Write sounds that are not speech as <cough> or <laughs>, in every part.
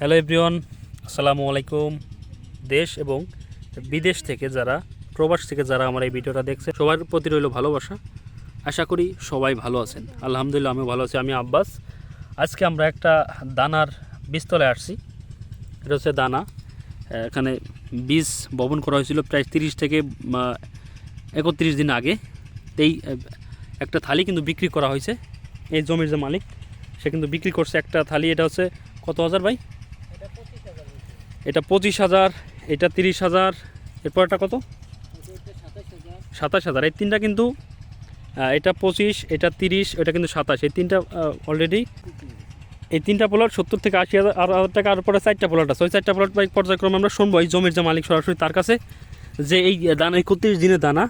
Hello everyone আসসালামু আলাইকুম। দেশ এবং বিদেশ থেকে যারা, প্রবাস থেকে যারা আমার এই ভিডিওটা দেখছে সবার প্রতি রইল ভালোবাসা। আশা করি সবাই ভালো আছেন। আলহামদুলিল্লাহ আমি ভালো আছি, আমি আব্বাস। আজকে আমরা একটা দানার বীজতলায় আসছি। এটা হচ্ছে দানা। এখানে বীজ বপন করা হয়েছিল প্রায় তিরিশ থেকে একত্রিশ দিন আগে। এই একটা থালি কিন্তু বিক্রি করা হয়েছে। এই জমির যে মালিক, সে কিন্তু বিক্রি করছে একটা থালি। এটা হচ্ছে কত হাজার ভাই? এটা পঁচিশ হাজার, এটা তিরিশ হাজার এরপর এটা কত? সাতাশ হাজার। এই তিনটা কিন্তু এটা পঁচিশ, এটা তিরিশ, এটা কিন্তু সাতাশ। এই তিনটা অলরেডি এই তিনটা প্লট সত্তর থেকে আশি হাজার, আর হাজার টাকা, আর পরে চারটা প্লট আছে। ওই চারটা প্লট বাই পর্যায়ক্রমে আমরা শুনব এই জমির যে মালিক সরাসরি তার কাছে যে এই দানা একত্রিশ দিনের দানা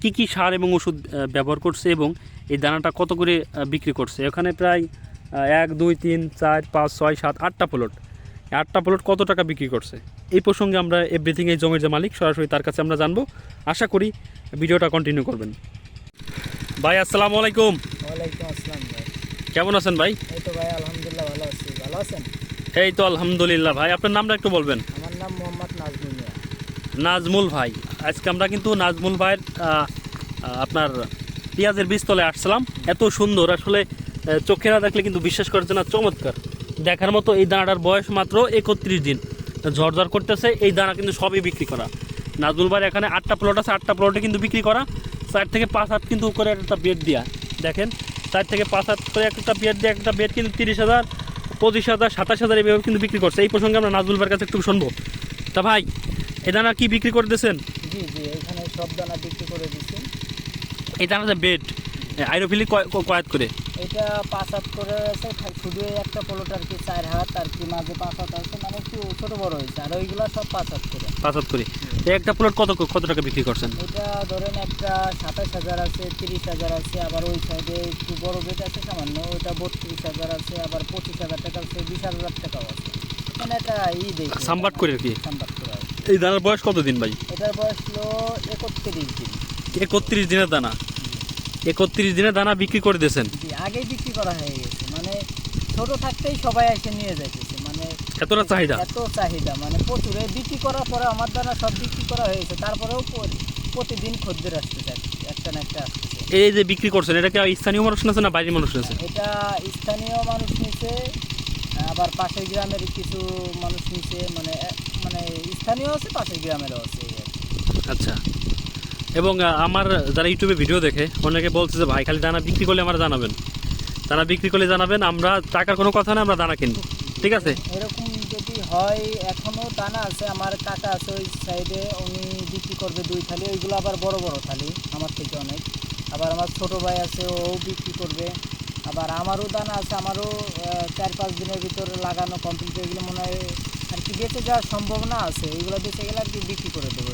কি কি সার এবং ওষুধ ব্যবহার করছে এবং এই দানাটা কত করে বিক্রি করছে? এখানে প্রায় এক, দুই, তিন, চার, পাঁচ, ছয়, সাত, আটটা প্লট আটটা প্লট কত টাকা বিক্রি করছে? এই প্রসঙ্গে আমরা এভরিথিং এই জমির যে মালিক সরাসরি তার কাছে আমরা জানব। আশা করি ভিডিওটা কন্টিনিউ করবেন। ভাই আসসালামু আলাইকুম। ওয়ালাইকুম আসসালাম ভাই। কেমন আছেন ভাই? এই তো ভাই আলহামদুলিল্লাহ ভালো আছি। ভালো আছেন? এই তো আলহামদুলিল্লাহ ভাই আপনার নামটা একটু বলবেন। আমার নাম মোহাম্মদ নাজমুল নাজমুল ভাই আজকে আমরা কিন্তু নাজমুল ভাইয়ের আপনার পেঁয়াজের বীজতলে আসছিলাম। এত সুন্দর আসলে আহ, চোখে না দেখলে কিন্তু বিশ্বাস করছে না চমৎকার। দেখার মতো এই দানাটার বয়স মাত্র একত্রিশ দিন। ঝরঝর করতেছে এই দানা কিন্তু সবই বিক্রি করা। ভাইয়ের এখানে আটটা প্লট আছে আটটা প্লটে কিন্তু বিক্রি করা। চার থেকে পাঁচ হাত কিন্তু করে একটা বেড দেওয়া দেখেন চার থেকে পাঁচ হাত করে একটা বেড দিয়ে একটা বেড কিন্তু তিরিশ হাজার পঁচিশ হাজার সাতাশ হাজার এইভাবে কিন্তু বিক্রি করছে। এই প্রসঙ্গে আমরা ভাইয়ের কাছে একটু শুনব। তা ভাই এই দানা কি বিক্রি করে দিয়েছেন জি জি এখানে সব দানা বিক্রি করে দিচ্ছি। এই দানা যে বেড আইরোফিলি কয়াত করে? এটা পাঁচ হাত করে আছে শুধু একটা পোলোট আর কি চার হাত আর কি মাঝে পাঁচ হাত আছে মানে একটু ছোট বড় হয়েছে আর ওইগুলো সব পাঁচ হাত করে। পাঁচ হাত করে। একটা প্লট কত কত টাকা বিক্রি করছেন? এটা ধরেন একটা সাতাশ হাজার আছে তিরিশ হাজার আছে আবার ওই সাইডে একটু বড় বেট আছে সামান্য ওইটা বত্রিশ হাজার আছে আবার পঁচিশ হাজার টাকা আছে বিশ হাজার টাকাও আছে। মানে এটা ই দেখি। সাম্বাট করে আর কি? সাম্বাট করে এই দানার বয়স কত দিন ভাই? এটার বয়স হলো একত্রিশ দিন। একত্রিশ দিনের দানা? একত্রিশ দিনের দানা বিক্রি করে দিয়েছেন। জি আগেই বিক্রি করা হয়ে গেছে। মানে ছোট থাকতেই সবাই এসে নিয়ে যাইতেছে। মানে এতটা চাহিদা? এত চাহিদা। মানে প্রচুর। বিক্রি করার পরে আমার দ্বারা সব বিক্রি করা হয়েছে তারপরেও প্রতিদিন খদ্দের আসতেছে। একটা না একটা এই যে বিক্রি করছেন এটা কি স্থানীয় মানুষ আছে না বাইরের মানুষ আছে এটা স্থানীয় মানুষ নিছে আবার পাশের গ্রামের কিছু মানুষ নিছে মানে মানে স্থানীয় আছে পাশের গ্রামেরও আছে। আচ্ছা। এবং আমার যারা ইউটিউবে ভিডিও দেখে, অনেকে বলছে যে, ভাই, খালি দানা বিক্রি করলে আমরা জানাবেন। দানা বিক্রি করলে জানাবেন, আমরা টাকার কোনো কথা না, আমরা দানা কিনবো। ঠিক আছে? এরকম যদি হয়, এখনও দানা আছে, আমার কাকা আছে ওই সাইডে, উনি বিক্রি করবে দুই থালি, ওইগুলো আবার বড় বড় থালি, আমার থেকে অনেক। আবার আমার ছোট ভাই আছে ও বিক্রি করবে। আবার আমারও দানা আছে, আমারও চার পাঁচ দিনের ভিতরে লাগানো কমপ্লিট এগুলো মনে হয় আর কি বেঁচে যাওয়ার সম্ভাবনা আছে ওইগুলো বেঁচে গেলে আর কি বিক্রি করে দেবো।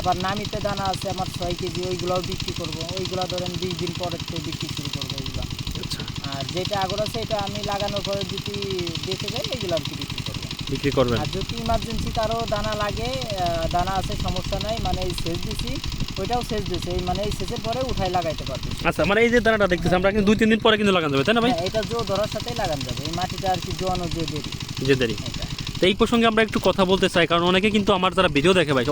আবার নামিতে দানা আছে আমার ছয় কেজি ওইগুলোও বিক্রি করব। ওইগুলো ধরেন বিশ দিন পরের থেকে বিক্রি শুরু করব ওইগুলো আচ্ছা। আর যেটা আগর আছে এটা আমি লাগানোর পরে যদি বেঁচে যায় এগুলো আর কি বিক্রি করব। বিক্রি করবেন? আর যদি ইমার্জেন্সি কারও দানা লাগে দানা আছে সমস্যা নাই মানে এই সেচ দিছি ওইটাও সেচ দিছে এই মানে এই সেচের পরে উঠাই লাগাইতে পারবে। আচ্ছা মানে এই যে দানাটা দেখতেছি আমরা কিন্তু দুই তিন দিন পরে কিন্তু লাগানো যাবে তাই না ভাই? হ্যাঁ, এটা জো ধরার সাথেই লাগানো যাবে এই মাটিটা আর কি জোয়ানো যে দেরি। যে দেরি। এটা। এই প্রসঙ্গে আমরা একটু কথা বলতে চাই, কারণ অনেকে কিন্তু আমার যারা ভিডিও দেখে ভাই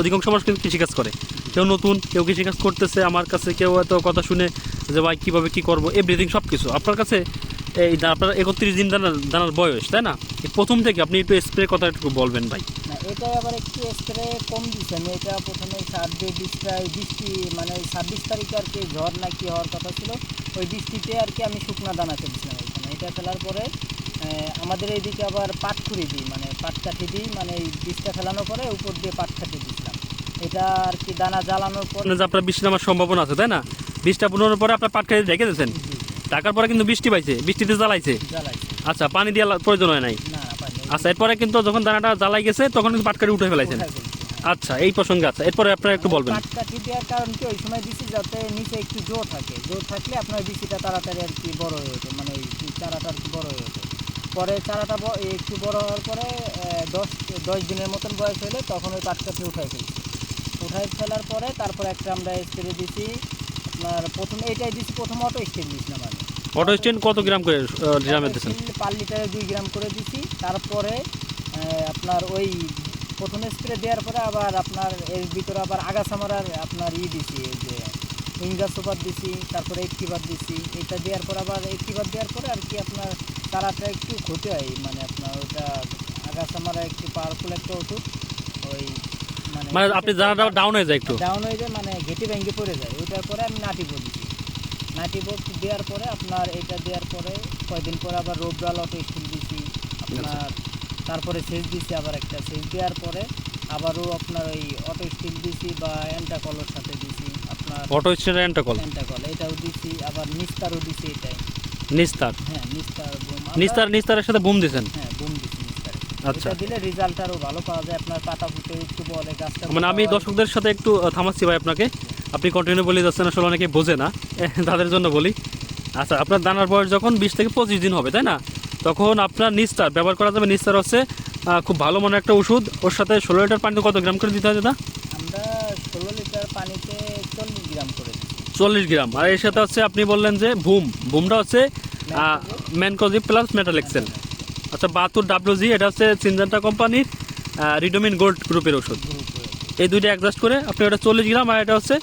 অধিকাংশ মানুষ কিন্তু কৃষিকাজ করে। কেউ নতুন, কেউ কৃষিকাজ করতেছে, আমার কাছে কেউ এত কথা শুনে যে ভাই কীভাবে কী করব এভরিথিং সব কিছু আপনার কাছে এই আপনার একত্রিশ দিন দানার দানার বয়স, তাই না? প্রথম থেকে আপনি একটু স্প্রে কথা একটু বলবেন ভাই। এটা আবার একটু স্প্রে কম দিছে, আমি এটা প্রথমে সাত দিয়ে বৃষ্টি মানে ছাব্বিশ তারিখে আর কি ঝড় না কি হওয়ার কথা ছিল, ওই বৃষ্টিতে আর কি আমি শুকনা দানা ফেলছিলাম এখানে এটা ফেলার পরে আমাদের এইদিকে আবার পাট খুঁড়ি দিই মানে পাট কাঠি দিই মানে এই বীজটা ফেলানোর পরে উপর দিয়ে পাট কাঠি দিয়েছিলাম এটা আর কি দানা জ্বালানোর পর মানে আপনার বৃষ্টি নামার সম্ভাবনা আছে তাই না? বৃষ্টিটা পুরোনোর পরে আপনার পাট খেয়ে রেখে দিয়েছেন। টাকার পরে কিন্তু বৃষ্টি পাইছে বৃষ্টিতে জ্বালাইছে। আচ্ছা পানি দেওয়ার প্রয়োজন হয় নাই? আচ্ছা এরপরে কিন্তু যখন দানাটা জ্বালাই গেছে তখন কিন্তু পাটকারি উঠে ফেলাইছেন। হ্যাঁ। আচ্ছা এই প্রসঙ্গে আচ্ছা এরপরে আপনারা একটু বলবেন। পাট কাঠি দেওয়ার কারণ কি ওই সময় দিছি যাতে নিচে একটু জোর থাকে। জোর থাকলে আপনার বিচিটা তাড়াতাড়ি আর কি বড় হয়ে ওঠে মানে চারাটা আর কি বড় হয়ে ওঠে। পরে চারাটা একটু বড় হওয়ার পরে দশ দশ দিনের মতন বয়স হলে তখন ওই পাট কাঠি উঠাই ফেলছি উঠাই ফেলার পরে তারপর একটা আমরা স্প্রে দিছি। আপনার প্রথমে এটাই দিছি প্রথম অটো স্টেপ দিয়েছিলাম আমি অটো স্ট্যান্ড কত গ্রাম করে ড্রামে দিয়েছেন পার লিটারে দুই গ্রাম করে দিছি। তারপরে আপনার ওই প্রথমে স্প্রে দেওয়ার পরে আবার আপনার এর ভিতরে আবার আগাছা মারার আপনার ই দিছি এই যে ইংরা সুপার দিছি তারপরে একটিবার দিছি। এটা দেওয়ার পর আবার একটিবার দেওয়ার পরে আর কি আপনার তারাটা একটু ক্ষতি হয় মানে আপনার ওটা আগাছা মারা একটু পাওয়ারফুল একটা ওষুধ ওই মানে আপনি জানাটা ডাউন হয়ে যায় একটু? ডাউন হয়ে যায় মানে ঘেটে ভেঙে পড়ে যায় ওইটার পরে আমি নাটি দিই। নাটি বোর্ড দেওয়ার পরে আপনার এটা দেওয়ার পরে কয়েকদিন পরে আবার রোবডাল অটো স্টিল দিছি আপনার তারপরে সেচ দিছি আবার একটা সেচ দেওয়ার পরে আবারও আপনার ওই অটো স্টিল দিছি বা অ্যান্টাকলের সাথে দিছি আপনার অটো স্ট্যান্ড অ্যান্টাকল অ্যান্টাকল এটাও দিছি আবার নিস্তারও দিছি এটাই। নিস্তার? হ্যাঁ নিস্তার নিস্তার নিস্তারের সাথে বুম দিয়েছেন হ্যাঁ বুম দিছি আচ্ছা। দিলে রেজাল্ট আরও ভালো পাওয়া যায় আপনার পাতা ফুটে একটু বলে গাছটা মানে আমি দর্শকদের সাথে একটু থামাচ্ছি ভাই আপনাকে। আপনি কন্টিনিউ বলে যাচ্ছেন আসলে অনেকে বোঝে না। তাদের জন্য বলি। আচ্ছা আপনার দানার বয়স যখন বিশ থেকে পঁচিশ দিন হবে তাই না? তখন আপনার নিস্তার ব্যবহার করা যাবে নিস্তার হচ্ছে খুব ভালো মানের একটা ওষুধ। ওর সাথে ষোলো লিটার পানি কত গ্রাম করে দিতে হয় দাদা? আমরা ষোলো লিটার পানিতে চল্লিশ গ্রাম করে চল্লিশ গ্রাম। আর এর সাথে হচ্ছে আপনি বললেন যে ভুম ভুমটা হচ্ছে ম্যানকোজি প্লাস মেটাল এক্সেল আচ্ছা বাহাত্তর ডাব্লিউজি এটা হচ্ছে সিনজেন্টা কোম্পানির রিডোমিন গোল্ড গ্রুপের ওষুধ। এই দুইটা অ্যাডজাস্ট করে আপনি ওটা চল্লিশ গ্রাম আর এটা হচ্ছে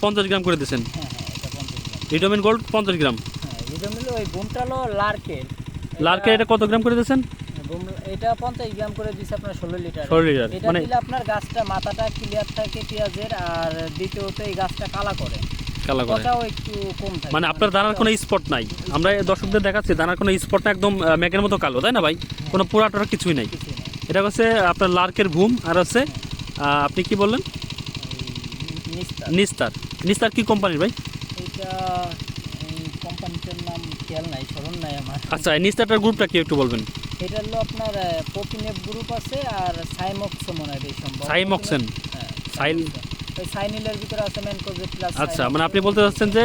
পঞ্চাশ গ্রাম করে দিয়েছেন। হ্যাঁ হ্যাঁ রিডোমিন গোল্ড পঞ্চাশ গ্রাম। হ্যাঁ লার্কের লার্কে এটা কত গ্রাম করে দিয়েছেন? এটা পঞ্চাশ গ্রাম করে দিচ্ছে আপনার ষোলো লিটার। 16 লিটার, মানে- আপনার গাছটা মাথাটা ক্লিয়ার থাকে পেঁয়াজের আর দ্বিতীয়ত এই গাছটা কালা করে। কালা করে। মানে আপনার দানার কোনো স্পট নাই। আমরা দর্শকদের দেখাচ্ছি দানার কোনো স্পটটা একদম মেঘের মতো কালো তাই না ভাই? কোনো পোড়াটোরা কিছুই নাই। এটা হচ্ছে আপনার লার্কের ভুম আর হচ্ছে আপনি কি বললেন? নিস্তার। নিস্তার। কি কোম্পানির ভাই? এটা কোম্পানিটার নাম খেয়াল নাই স্মরণ নাই আমার। আচ্ছা নিস্তারটার গ্রুপটা কি একটু বলবেন? এটা হলো আপনার পপিনেপ গ্রুপ আছে আর সাইমক্স মনে হয় সম্ভব। সাইমক্সেন। হ্যাঁ, সাইল সাইনিলের ভিতরে আছে ম্যানকোজেট প্লাস আচ্ছা মানে আপনি বলতে চাচ্ছেন যে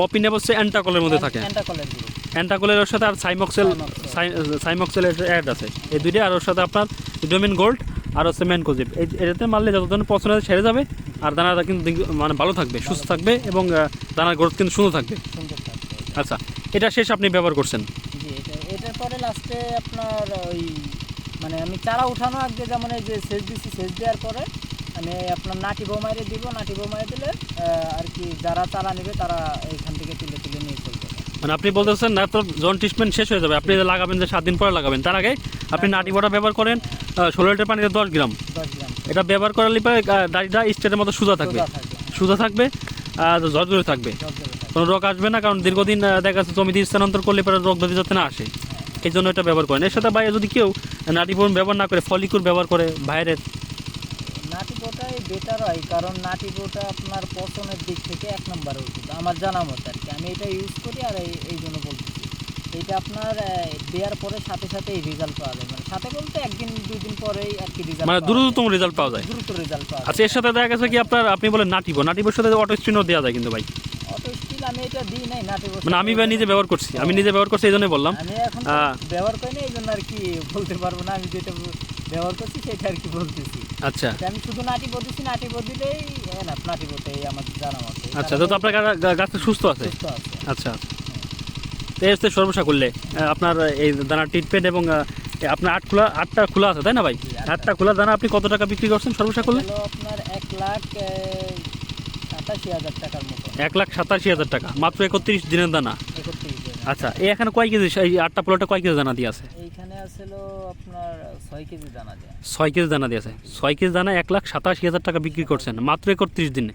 পপিনেপ হচ্ছে অ্যান্টাকলের মধ্যে থাকে? অ্যান্টাকলের অ্যান্টাকলের ওর সাথে আর সাইমক্সেল সাইমক্সেল অ্যাড আছে। এই দুইটা আর ওর সাথে আপনার ডোমিন গোল্ড আর হচ্ছে ম্যানকোজিপ এই এটাতে মারলে যত ধরনের পছন্দ আছে সেরে যাবে আর দানাটা কিন্তু মানে ভালো থাকবে সুস্থ থাকবে। এবং দানার গ্রোথ কিন্তু সুন্দর থাকবে। আচ্ছা এটা শেষ আপনি ব্যবহার করছেন? এটার পরে লাস্টে আপনার ওই মানে আমি চারা উঠানো আগে যেমন এই যে সেচ দিছি সেচ দেওয়ার পরে আমি আপনার নাটি বোমাইরে দিব নাটি বোমাইরে দিলে আর কি যারা চারা নেবে তারা এখান থেকে তুলে তুলে নিয়ে চলবে। মানে আপনি বলতেছেন না তো যখন ট্রিটমেন্ট শেষ হয়ে যাবে। আপনি লাগাবেন যে সাত দিন পরে লাগাবেন। তার আগে আপনি নাটি বড়া ব্যবহার করেন ষোলো লিটার পানিতে দশ গ্রাম। এটা ব্যবহার করার পরে দাড়িটা স্টেটের মতো সোজা থাকবে। সোজা থাকবে। হ্যাঁ, আর ঝরঝরে থাকবে। কোনো রোগ আসবে না কারণ দীর্ঘদিন দেখা যাচ্ছে জমিতে স্থানান্তর করলে পরে রোগ ব্যাধি যাতে না আসে। এই জন্য এটা ব্যবহার করেন। এর সাথে বাইরে যদি কেউ নাটি ফোন ব্যবহার না করে ফলিকুর ব্যবহার করে বাইরের নাটি বোটাই বেটার হয় কারণ নাটি বোটা আপনার পচনের দিক থেকে এক নম্বর ওষুধ আমার জানা মতো আর কি। আমি এটা ইউজ করি আর এই জন্য বলতেছি। এটা আপনার দেওয়ার পরে সাথে সাথে রেজাল্ট পাওয়া যায়। মানে সাথে বলতে একদিন দুই দিন পরেই আর কি রেজাল্ট মানে দ্রুততম রেজাল্ট পাওয়া যায়। দ্রুত রেজাল্ট পাওয়া যায় আচ্ছা এর সাথে দেখা গেছে কি আপনার আপনি বলেন নাটিবো নাটিবোর সাথে অটো স্ক্রিনও দেওয়া যায় কিন্তু ভাই। অটো স্টিল আমি এটা দিই নাই নাটি মানে আমি ভাই নিজে ব্যবহার করছি আমি নিজে ব্যবহার করছি এই জন্যই বললাম। আমি এখন ব্যবহার করি না এই জন্য আর কি বলতে পারব না আমি যেটা ব্যবহার করছি সেটা আর কি বলতেছি। আচ্ছা। আমি শুধু নাটি বলতেছি নাটি বদিলেই না নাটি বলতে আমার জানা মতো। আচ্ছা তো আপনার গাছটা সুস্থ আছে? সুস্থ আছে। আচ্ছা। তো এই হচ্ছে সর্বসা করলে আপনার এই দানা ট্রিটমেন্ট এবং আপনার আট খোলা আটটা খোলা আছে তাই না ভাই? আটটা। খোলা দানা আপনি কত টাকা বিক্রি করছেন সর্বসা করলে? আপনার এক লাখ সাতাশি হাজার টাকার মতো। এক লাখ সাতাশি হাজার টাকা মাত্র একত্রিশ দিনের দিনে। আচ্ছা এই এখানে কয় কেজি? এই আটটা পোলাটা কয় কেজি দানা দিয়ে আছে? এইখানে আসলো আপনার ছয় কেজি দানা দেয়। ছয় কেজি দানা দিয়ে আছে। ছয় কেজি দানা এক লাখ সাতাশি হাজার টাকা বিক্রি করছেন। মাত্র একত্রিশ দিনে।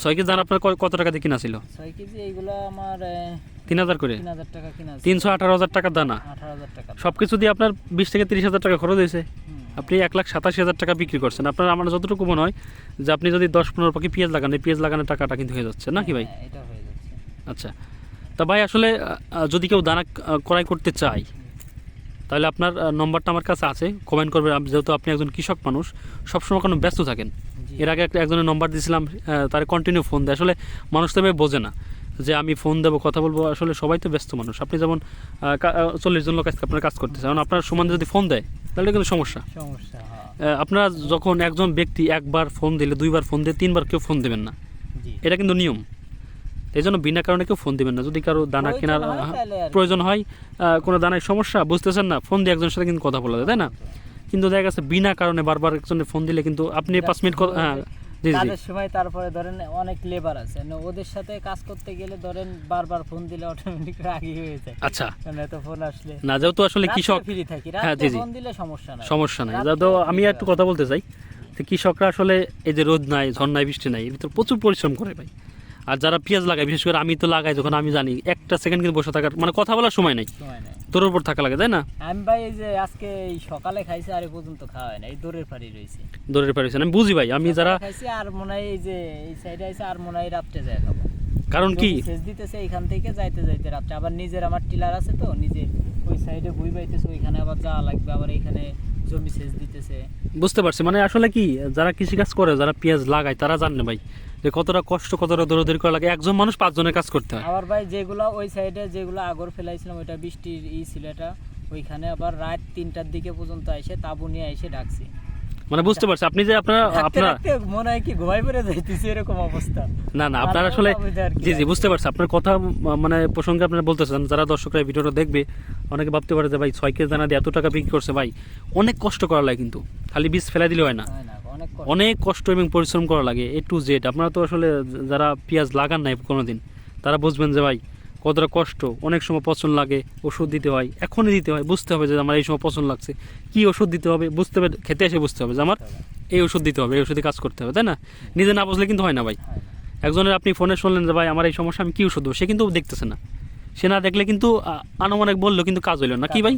ছয় কেজি দানা আপনার কত টাকা দিয়ে কিনা ছিল? ছয় কেজি এইগুলো আমার তিন হাজার করে। তিনশো আঠারো হাজার টাকার দানা। সব কিছু দিয়ে আপনার বিশ থেকে তিরিশ হাজার টাকা খরচ হয়েছে। আপনি এক লাখ সাতাশি হাজার টাকা বিক্রি করছেন। আপনার আমার যতটুকু মনে হয় যে আপনি যদি দশ পনেরো পাখি পেঁয়াজ লাগান এই পেঁয়াজ লাগানোর টাকাটা কিন্তু হয়ে যাচ্ছে। নাকি ভাই? হ্যাঁ, এটা হয়ে আচ্ছা। তা ভাই আসলে যদি কেউ দানা ক্রয় করতে চায় তাহলে আপনার নম্বরটা আমার কাছে আছে কমেন্ট করবেন। যেহেতু আপনি একজন কৃষক মানুষ সবসময় কোনো ব্যস্ত থাকেন। এর আগে একটা একজনের নম্বর দিয়েছিলাম তার কন্টিনিউ ফোন দেয়। আসলে মানুষ তবে বোঝে না যে আমি ফোন দেবো কথা বলব। আসলে সবাই তো ব্যস্ত মানুষ। আপনি যেমন চল্লিশ জন লোক আপনার কাজ করতেছে কারণ আপনার সমান যদি ফোন দেয় তাহলে কিন্তু সমস্যা। সমস্যা হ্যাঁ। আপনারা যখন একজন ব্যক্তি একবার ফোন দিলে দুইবার ফোন দিয়ে তিনবার কেউ ফোন দেবেন না। এটা কিন্তু নিয়ম। এই জন্য বিনা কারণে কেউ ফোন দিবেন না। যদি কারও দানা কেনার। প্রয়োজন হয় কোনো দানায় সমস্যা বুঝতেছেন না ফোন দিয়ে একজনের সাথে কিন্তু কথা বলা যায় তাই না? কিন্তু দেখা গেছে বিনা কারণে বারবার একজনের ফোন দিলে কিন্তু আপনি পাঁচ মিনিট হ্যাঁ কাজের সময় তারপরে ধরেন অনেক লেবার আছে। ওদের সাথে কাজ করতে গেলে ধরেন বারবার ফোন দিলে অটোমেটিক রাগই হয়ে যায়। আচ্ছা। এত ফোন আসলে। না যেহেতু আসলে কৃষক ফ্রি থাকি। হ্যাঁ, জি, জি। ফোন দিলে সমস্যা নাই। সমস্যা নাই। আমি একটু কথা বলতে চাই কৃষকরা আসলে এই যে রোদ নাই ঝড় নাই বৃষ্টি নাই এর ভিতর প্রচুর পরিশ্রম করে ভাই। আর যারা পেঁয়াজ লাগায় বিশেষ করে আমি তো লাগাই যখন আমি জানি একটা সেকেন্ড কিন্তু বসে থাকার মানে কথা বলার সময় নেই। তোর উপর থাকা লাগে তাই না? আমি ভাই এই যে আজকে এই সকালে খাইছি আর পর্যন্ত খাওয়া হয় না এই দূরের পাড়ি রয়েছে। দৌড়ের পারিছেন আমি বুঝি ভাই আমি যারা খাইছি আর মনে হয় এই যে এই সাইডে আছে আর মনে হয় রাত্রে যায় খাব। কারণ কি? সেচ দিতেছে এখান থেকে যাইতে যাইতে রাত্রে। আবার নিজের আমার টিলার আছে তো নিজে ওই সাইডে বই বাইতেছে ওইখানে আবার যাওয়া লাগবে আবার এখানে জমি সেচ দিতেছে। বুঝতে পারছি। মানে আসলে কি যারা কৃষিকাজ করে যারা পেঁয়াজ লাগায় তারা জানে ভাই। যে কতটা কষ্ট কতটা দৌড়দৌড়ি করা লাগে। একজন মানুষ পাঁচজনের কাজ করতে হয়। আবার ভাই যেগুলো ওই সাইডে যেগুলো আগর ফেলাইছিলাম ওইটা বৃষ্টির ই ছিল এটা ওইখানে আবার রাত তিনটার দিকে পর্যন্ত এসে তাবু নিয়ে এসে ডাকছি। মানে বুঝতে পারছি আপনি যে আপনার আপনার মনে হয় কি ঘুমাই পড়ে যাইতেছি এরকম অবস্থা। না না আপনার আসলে জি জি বুঝতে পারছি। আপনার কথা মানে প্রসঙ্গে আপনারা বলতেছেন যারা দর্শকরা ভিডিওটা দেখবে অনেকে ভাবতে পারে যে ভাই ছয় কেজি দানা দিয়ে এত টাকা বিক্রি করছে ভাই অনেক কষ্ট করা লাগে কিন্তু। খালি বীজ ফেলে দিলে হয় না অনেক কষ্ট। এবং পরিশ্রম করা লাগে এ টু জেড আপনারা তো আসলে যারা পেঁয়াজ লাগান নাই কোনোদিন, তারা বুঝবেন যে ভাই, কতটা কষ্ট। অনেক সময় পছন্দ লাগে, ওষুধ দিতে হয়, এখনই দিতে হয়, বুঝতে হবে যে আমার এই সময় পছন্দ লাগছে। কি ওষুধ দিতে হবে? বুঝতে হবে খেতে এসে বুঝতে হবে যে আমার এই ওষুধ দিতে হবে, এই ওষুধে কাজ করতে হবে, তাই না? নিজে না বুঝলে কিন্তু হয় না ভাই। একজনের আপনি ফোনে শুনলেন যে ভাই, আমার এই সমস্যা, আমি কি ওষুধ দেবো? সে কিন্তু দেখতেছে না। সে না দেখলে কিন্তু আনুমানিক বলল কিন্তু কাজ হইল না। কি ভাই?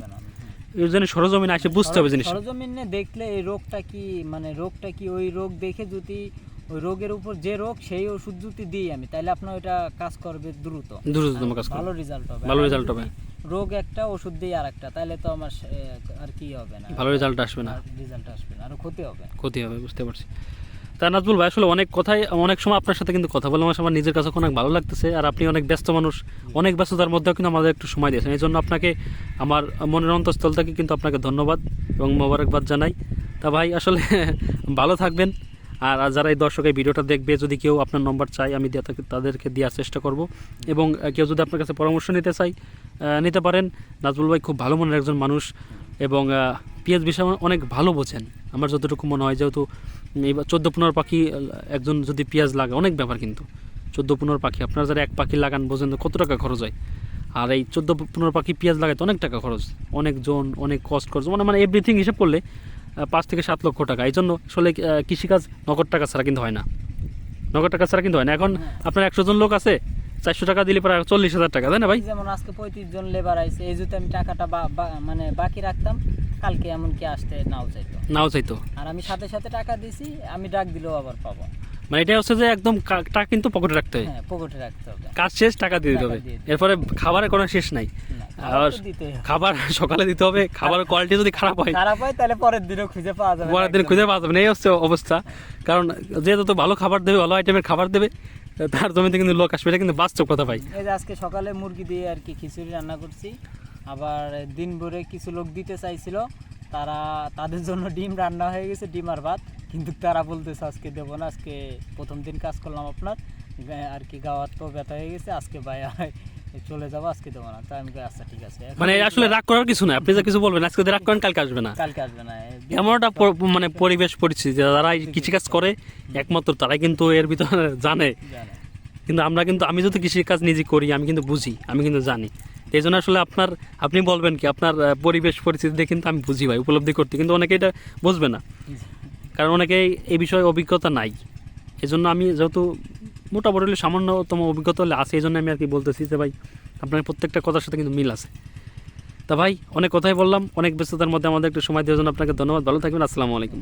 কাজ জন্য সরজমিনে আসে বুঝতে হবে জিনিস সরজমিনে দেখলে এই রোগটা কি মানে রোগটা কি ওই রোগ দেখে যদি ওই রোগের উপর যে রোগ সেই ওষুধ যদি দিই আমি তাহলে আপনার ওইটা কাজ করবে দ্রুত। দ্রুততম কাজ করবে। ভালো রেজাল্ট হবে। ভালো যদি হবে। রোগ একটা ওষুধ দিই আর একটা তাহলে তো আমার আর কি হবে না? ভালো রেজাল্ট আসবে না। রেজাল্ট আসবে না আর ক্ষতি হবে। ক্ষতি হবে বুঝতে পারছি। তা নাজবুল ভাই, আসলে অনেক কথাই, অনেক সময় আপনার সাথে কিন্তু কথা বলে আমার নিজের কাছে অনেক ভালো লাগতেছে, আর আপনি অনেক ব্যস্ত মানুষ, অনেক ব্যস্ততার মধ্যেও কিন্তু আমাদের একটু সময় দিয়েছেন। এই জন্য আপনাকে, আমার মনের অন্তঃস্থল থেকে কিন্তু আপনাকে ধন্যবাদ এবং মোবারকবাদ জানাই। তা ভাই, আসলে <laughs> ভালো থাকবেন, আর যারা এই দর্শক এই ভিডিওটা দেখবে, যদি কেউ আপনার নম্বর চাই আমি তাদেরকে দেওয়ার চেষ্টা করব। এবং কেউ যদি আপনার কাছে পরামর্শ নিতে চাই নিতে পারেন। নাজবুল ভাই খুব ভালো মনের একজন মানুষ এবং পিএস বিষয়ে অনেক ভালো বোঝেন। আমার যতটুকু মনে হয় যেহেতু এইবার চোদ্দ পনেরো পাখি একজন যদি পেঁয়াজ লাগে অনেক ব্যাপার কিন্তু। চোদ্দ পনেরো পাখি আপনারা যারা এক পাখি লাগান বোঝেন তো কত টাকা খরচ হয়। আর এই চোদ্দ পনেরো পাখি পেঁয়াজ লাগাইতে অনেক টাকা খরচ। অনেক জন অনেক কষ্ট খরচ। মানে মানে এভরিথিং হিসেব করলে পাঁচ থেকে সাত লক্ষ টাকা। এই জন্য আসলে কৃষিকাজ নগদ টাকা ছাড়া কিন্তু হয় না। নগদ টাকা ছাড়া কিন্তু হয় না। এখন আপনার একশো জন লোক আছে চারশো টাকা দিলে প্রায় চল্লিশ হাজার টাকা তাই না ভাই? যেমন আজকে পঁয়ত্রিশ জন লেবার আইছে এই যদি আমি টাকাটা মানে বাকি রাখতাম। কালকে এমনকি আসতে নাও চাইতো। নাও চাইতো। আর আমি সাথে সাথে টাকা দিছি আমি ডাক দিলেও আবার পাবো। মানে এটা হচ্ছে যে একদম কা- টাকা কিন্তু পকেটে রাখতে হয়। হ্যাঁ পকেটে রাখতে হবে। কাজ শেষ টাকা দিয়ে দিতে হবে। এরপরে খাবারের কোনো শেষ নাই। আর খাবার সকালে দিতে হবে খাবারের কোয়ালিটি যদি খারাপ হয়। খারাপ হয় তাহলে পরের দিনও খুঁজে পাওয়া যাবে পরের দিন খুঁজে পাওয়া যাবে না। এই হচ্ছে অবস্থা। কারণ যেহেতু তো ভালো খাবার দেবে ভালো আইটেমের খাবার দেবে তার জমিতে কিন্তু লোক আসবে। এটা কিন্তু বাস্তব কথা ভাই। এই যে আজকে সকালে মুরগি দিয়ে আর কি খিচুড়ি রান্না করছি। আবার দিন ভরে কিছু লোক দিতে চাইছিল তারা তাদের জন্য ডিম রান্না হয়ে গেছে ডিম আর ভাত। কিন্তু তারা বলতেছে আজকে দেবো না আজকে প্রথম দিন কাজ করলাম আপনার। আর কি গাওয়ার তো ব্যথা হয়ে গেছে আজকে ভাই চলে যাব আজকে দেবো না। তাই আমি আচ্ছা ঠিক আছে। মানে আসলে রাগ করার কিছু না আপনি যা কিছু বলবেন আজকে রাগ করেন কালকে আসবে না। কালকে আসবে না এমন একটা মানে পরিবেশ পরিস্থিতি যারা কৃষিকাজ করে একমাত্র তারাই কিন্তু এর ভিতরে জানে। কিন্তু আমরা কিন্তু আমি যদি কৃষিকাজ নিজে করি আমি কিন্তু বুঝি আমি কিন্তু জানি। এই জন্য আসলে আপনার, আপনি বলবেন কি, আপনার পরিবেশ পরিস্থিতি দেখে কিন্তু আমি বুঝি ভাই, উপলব্ধি করতে, কিন্তু অনেকে এটা বুঝবে না। কারণ অনেকে এই বিষয়ে অভিজ্ঞতা নাই। এই জন্য আমি যেহেতু মোটামুটি সামান্যতম অভিজ্ঞতা হলে আছে এই জন্য আমি আর কি বলতেছি যে ভাই, আপনার প্রত্যেকটা কথার সাথে কিন্তু মিল আছে। তা ভাই, অনেক কথাই বললাম, অনেক ব্যস্ততার মধ্যে আমাদের একটু সময় দেওয়ার জন্য আপনাকে ধন্যবাদ। ভালো থাকবেন, আসসালামু আলাইকুম।